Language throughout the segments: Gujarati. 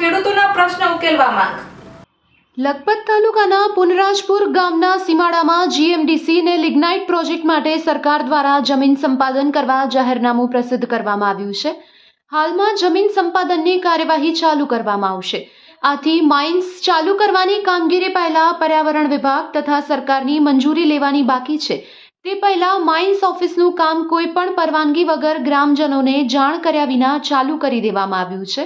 ખેડૂતોના પ્રશ્ન ઉકેલવા માંગ. લખપત તાલુકાના પુનરાજપુર ગામના સીમાડામાં જીએમડીસી ને લિગ્નાઇટ પ્રોજેક્ટ માટે સરકાર દ્વારા જમીન સંપાદન કરવા જાહેરનામું પ્રસિદ્ધ કરવામાં આવ્યું છે. હાલમાં જમીન સંપાદનની કાર્યવાહી ચાલુ કરવામાં આવશે. આથી માઇન્સ ચાલુ કરવાની કામગીરી પહેલા પર્યાવરણ વિભાગ તથા સરકારની મંજૂરી લેવાની બાકી છે. તે પહેલા માઇન્સ ઓફિસનું કામ કોઈ પણ પરવાનગી વગર ગ્રામજનોને જાણ કર્યા વિના ચાલુ કરી દેવામાં આવ્યું છે.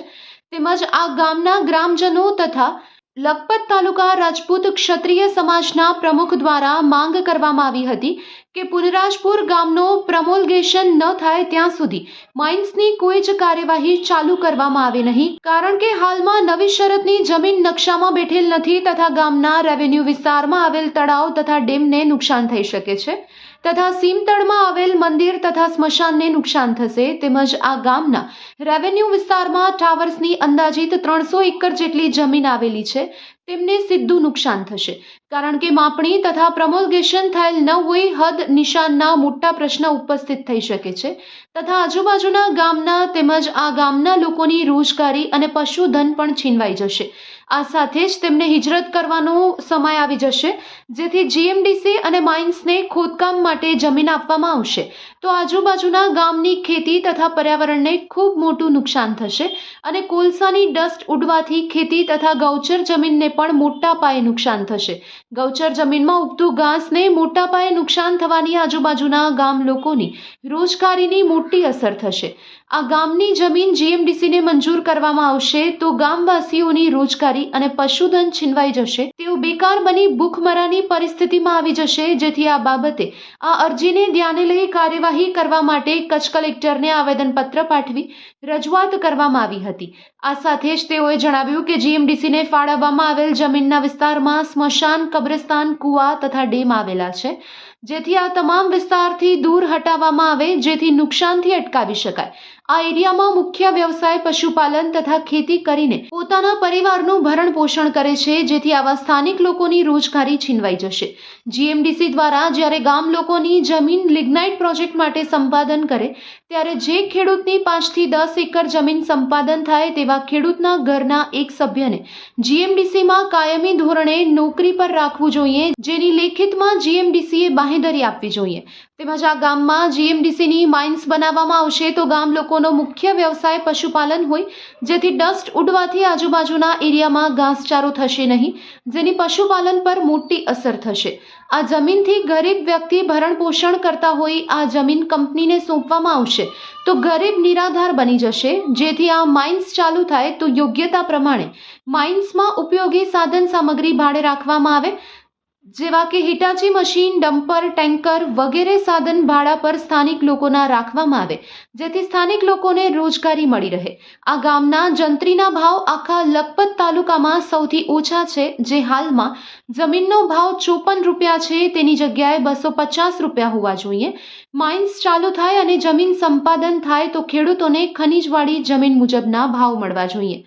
તેમજ આ ગામના ગ્રામજનો તથા લખપત તાલુકા રાજપૂત ક્ષત્રિય સમાજના પ્રમુખ દ્વારા માંગ કરવામાં આવી હતી કે પુનરાજપુર ગામનો પ્રમોલગેશન ન થાય ત્યાં સુધી માઇન્સની કોઈ જ કાર્યવાહી ચાલુ કરવામાં આવે નહીં. કારણ કે હાલમાં નવી શરતની જમીન નકશામાં બેઠેલ નથી તથા ગામના રેવન્યુ વિસ્તારમાં આવેલ તળાવ તથા ડેમને નુકસાન થઈ શકે છે. તથા સીમતળમાં આવેલ મંદિર તથા સ્મશાનને નુકસાન થશે તેમજ આ ગામના રેવન્યુ વિસ્તારમાં ટાવર્સની અંદાજિત ત્રણસો એકર જેટલી જમીન આવેલી છે, તેમને સીધું નુકસાન થશે. કારણ કે માપણી તથા પ્રમોલગેશન થયેલ ન હોય હદ નિશાનના મોટા પ્રશ્ન ઉપસ્થિત થઈ શકે છે તથા આજુબાજુના ગામના તેમજ આ ગામના લોકોની રોજગારી અને પશુધન પણ છીનવાઈ જશે. આ સાથે જ તેમને હિજરત કરવાનો સમય આવી જશે. જેથી જીએમડીસી અને માઇન્સને ખોદકામ માટે જમીન આપવામાં આવશે. તો આજુબાજુના ગામની ખેતી તથા પર્યાવરણને ખૂબ મોટું નુકસાન થશે અને કોલસાની ડસ્ટ ઉડવાથી ખેતી તથા ગૌચર જમીનને પણ મોટા પાયે નુકસાન થશે. ગૌચર જમીનમાં ઉગતું ઘાસને મોટા પાયે નુકસાન થવાની આજુબાજુના ગામ લોકોની રોજગારીની મોટી અસર થશે. આ ગામની જમીન જીએમડીસીને મંજૂર કરવામાં આવશે તો ગામવાસીઓની રોજગારી અને પશુધન છીનવાઈ જશે. તેઓ બેકાર બની ભૂખમરાની પરિસ્થિતિમાં આવી જશે, જેથી આ બાબતે આ અરજીને ધ્યાને લઈ કાર્યવાહી કરવા માટે કચ્છ કલેક્ટરને આવેદનપત્ર પાઠવી રજૂઆત કરવામાં આવી હતી. આ સાથે જ તેઓએ જણાવ્યું કે જીએમડીસીને ફાળવવામાં આવેલ જમીનના વિસ્તારમાં સ્મશાન, કબ્રસ્તાન, કુવા તથા ડેમ આવેલા છે. જેથી આ તમામ વિસ્તારથી દૂર હટાવવામાં આવે, જેથી નુકસાનથી અટકાવી શકાય. આ એરિયામાં મુખ્ય વ્યવસાય પશુપાલન તથા ખેતી કરીને પોતાના પરિવારનું ભરણ પોષણ કરે છે, જેથી આવા સ્થાનિક લોકોની રોજગારી છીનવાઈ જશે. જીએમડીસી દ્વારા જ્યારે ગામ લોકોની જમીન લિગ્નાઇટ પ્રોજેક્ટ માટે સંપાદન કરે, ત્યારે જે ખેડૂતની પાંચથી દસ એકર જમીન સંપાદન થાય તેવા ખેડૂતના ઘરના એક સભ્યને જીએમડીસીમાં કાયમી ધોરણે નોકરી પર રાખવું જોઈએ, જેની લેખિતમાં જીએમડીસીએ બાહેંધરી આપવી જોઈએ. તેમજ આ ગામમાં જીએમડીસીની માઇન્સ બનાવવામાં આવશે તો ગામ લોકોનો મુખ્ય વ્યવસાય પશુપાલન હોય, જેથી ડસ્ટ ઉડવાથી આજુબાજુના એરિયામાં ઘાસચારો થશે નહીં, જેની પશુપાલન પર મોટી અસર થશે. આ જમીનથી ગરીબ વ્યક્તિ ભરણ પોષણ કરતા હોય, આ જમીન કંપનીને સોંપવામાં આવશે, તો ગરીબ નિરાધાર બની જશે. જેથી આ માઇન્સ ચાલુ થાય તો યોગ્યતા પ્રમાણે માઇન્સમાં ઉપયોગી સાધન સામગ્રી ભાડે રાખવામાં આવે જેવા કે હિટાચી મશીન, ડમ્પર, ટેન્કર વગેરે સાધન ભાડા પર સ્થાનિક લોકોના રાખવામાં આવે, જેથી સ્થાનિક લોકોને રોજગારી મળી રહે. આ ગામના જંત્રીના ભાવ આખા લખપત તાલુકામાં સૌથી ઓછા છે, જે હાલમાં જમીનનો ભાવ ચોપન રૂપિયા છે, તેની જગ્યાએ બસો પચાસ રૂપિયા હોવા જોઈએ. માઇન્સ ચાલુ થાય અને જમીન સંપાદન થાય તો ખેડૂતોને ખનીજવાળી જમીન મુજબના ભાવ મળવા જોઈએ.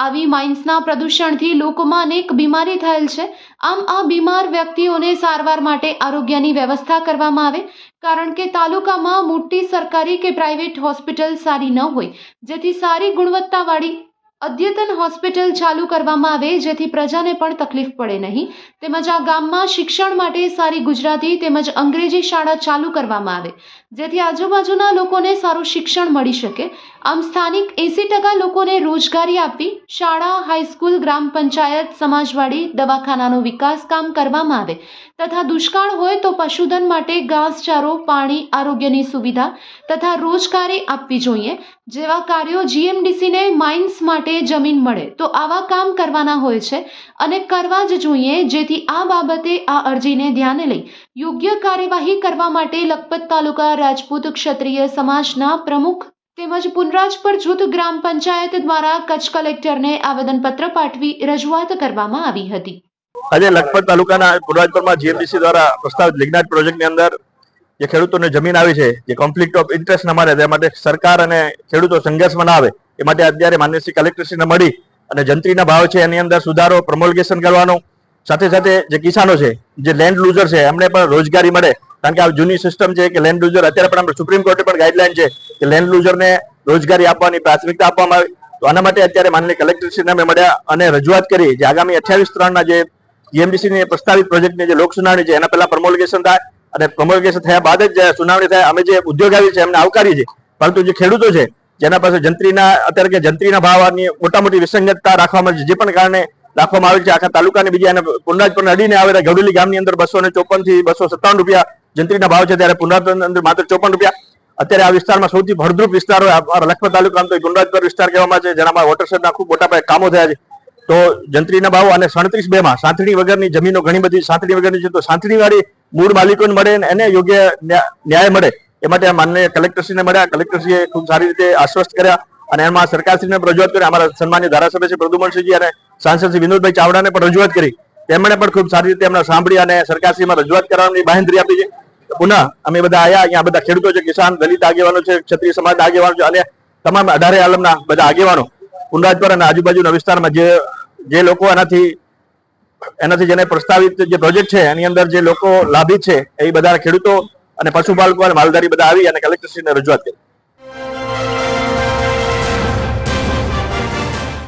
આવી માઇન્સના પ્રદૂષણથી લોકોમાં અનેક બીમારી થયેલ છે. આમ આ બીમાર વ્યક્તિઓને સારવાર માટે આરોગ્યની વ્યવસ્થા કરવામાં આવે, કારણ કે તાલુકામાં મોટી સરકારી કે પ્રાઇવેટ હોસ્પિટલ સારી ન હોય, જેથી સારી ગુણવત્તાવાળી અદ્યતન હોસ્પિટલ ચાલુ કરવામાં આવે, જેથી પ્રજાને પણ તકલીફ પડે નહીં. તેમજ આ ગામમાં શિક્ષણ માટે સારી ગુજરાતી તેમજ અંગ્રેજી શાળા ચાલુ કરવામાં આવે, જેથી આજુબાજુના લોકોને સારું શિક્ષણ મળી શકે. આમ સ્થાનિક એસી ટકા લોકોને રોજગારી આપી શાળા, હાઈસ્કૂલ, ગ્રામ પંચાયત, સમાજવાડી, દવાખાનાનો વિકાસ કામ કરવામાં આવે. તથા દુષ્કાળ હોય તો પશુધન માટે ઘાસચારો, પાણી, આરોગ્યની સુવિધા તથા રોજગારી આપવી જોઈએ. જેવા કાર્યો જીએમડીસીને માઇન્સ માટે જમીન મળે, તો આવા કામ કરવાના હોય છે અને કરવા જ જોઈએ, જેથી આ બાબતે આ અરજીને ધ્યાને લઈ યોગ્ય કાર્યવાહી કરવા માટે લખપત તાલુકા રાજપૂત ક્ષત્રિય સમાજના પ્રમુખ તેમજ પુનરાજપર જૂથ ગ્રામ પંચાયત દ્વારા કચ્છ કલેક્ટરને આવેદનપત્ર પાઠવી રજૂઆત કરવામાં આવી હતી. આજે લખપત તાલુકાના પુનરાજપુરમાં જીએમડીસી દ્વારા પ્રસ્તાવિત લિગ્નાઇટ પ્રોજેક્ટની અંદર જે ખેડૂતોને જમીન આવી છે, જે કોન્ફ્લિક્ટ ઓફ ઇન્ટરેસ્ટ ના મારે તે માટે સરકાર અને ખેડૂતો સંઘર્ષમાં ના એ માટે અત્યારે માન્ય શ્રી કલેક્ટરશ્રીને મળી અને જંત્રીના ભાવ છે, એની અંદર સુધારો પ્રમોલગેશન કરવાનો, સાથે સાથે જે કિસાનો છે, જે લેન્ડ લૂઝર છે, એમને પણ રોજગારી મળે. કારણ કે આ જૂની સિસ્ટમ છે કે લેન્ડ લૂઝર અત્યારે પણ આપણે સુપ્રીમ કોર્ટે પણ ગાઈડલાઈન છે કે લેન્ડ લૂઝરને રોજગારી આપવાની, પ્રાથમિકતા આપવામાં આવે. તો આના માટે અત્યારે માનનીય કલેક્ટરશ્રીને અમે મળ્યા અને રજૂઆત કરી જે આગામી અઠ્યાવીસ ત્રણના જે જીએમડીસીની પ્રસ્તાવિત પ્રોજેક્ટની જે લોક સુનાવણી છે, એના પહેલા પ્રમોલગેશન થાય અને પ્રમોલિકેશન થયા બાદ જ સુનાવણી થાય. અમે જે ઉદ્યોગાવી છે, એમને આવકારી છે પરંતુ જે ખેડૂતો છે, જેના પાસે જંત્રીના, અત્યારે કે જંત્રીના ભાવની મોટા મોટી વિસંગતતા રાખવામાં જે પણ કારણે રાખવામાં આવે છે, આખા તાલુકાની બીજા અને પુનરાજપુર અડીને આવેલા ગઢુલી ગામની અંદર બસો ને ચોપનથી બસો સત્તાવન રૂપિયા જંત્રીના ભાવ છે, ત્યારે પુનરાજ અંદર માત્ર ચોપન રૂપિયા. અત્યારે આ વિસ્તારમાં સૌથી ભરદ્રુપ વિસ્તાર હોય લખપત તાલુકા તો ગુંડાજપર વિસ્તાર કહેવામાં છે, જેનામાં વોટરશેડના ખૂબ મોટા પાયે કામો થયા છે. તો જંત્રીના ભાવ અને સાડત્રીસ બે માં સાંથણી વગરની જમીનો ઘણી બધી સાંથણી વગરની છે સાંથણી વાળી મૂળ માલિકોને મળે એને યોગ્ય ન્યાય મળે. એ માટે માનનીય કલેક્ટરશ્રીને મળ્યા. કલેક્ટરશ્રીએ ખૂબ સારી રીતે આશ્વસ્ત કર્યા અને એમાં સરકારશ્રીને રજૂઆત કરી. અમારા સન્માન્ય ધારાસભ્ય શ્રી પ્રદ્યુમનસિંહજી અને સાંસદ શ્રી વિનોદભાઈ ચાવડાને પણ રજૂઆત કરી. તેમણે પણ ખૂબ સારી રીતે એમને સાંભળી અને સરકારશ્રીમાં રજૂઆત કરવાની બાહેંધરી આપી છે. પુનઃ અમે બધા આવ્યા અહીંયા બધા ખેડૂતો છે, કિસાન, દલિત આગેવાનો છે, ક્ષત્રિય સમાજના આગેવાનો છે, અને તમામ અઢારે આલમના બધા આગેવાનો પુનરાજપુર અને આજુબાજુના વિસ્તારમાં જે જે લોકો એનાથી એનાથી જેને પ્રસ્તાવિત જે પ્રોજેક્ટ છે, એની અંદર જે લોકો લાભી છે, એ બધા ખેડૂતો અને પશુપાલકો અને માલધારી બધા આવી અને કલેક્ટરશ્રીને રજૂઆત કરી.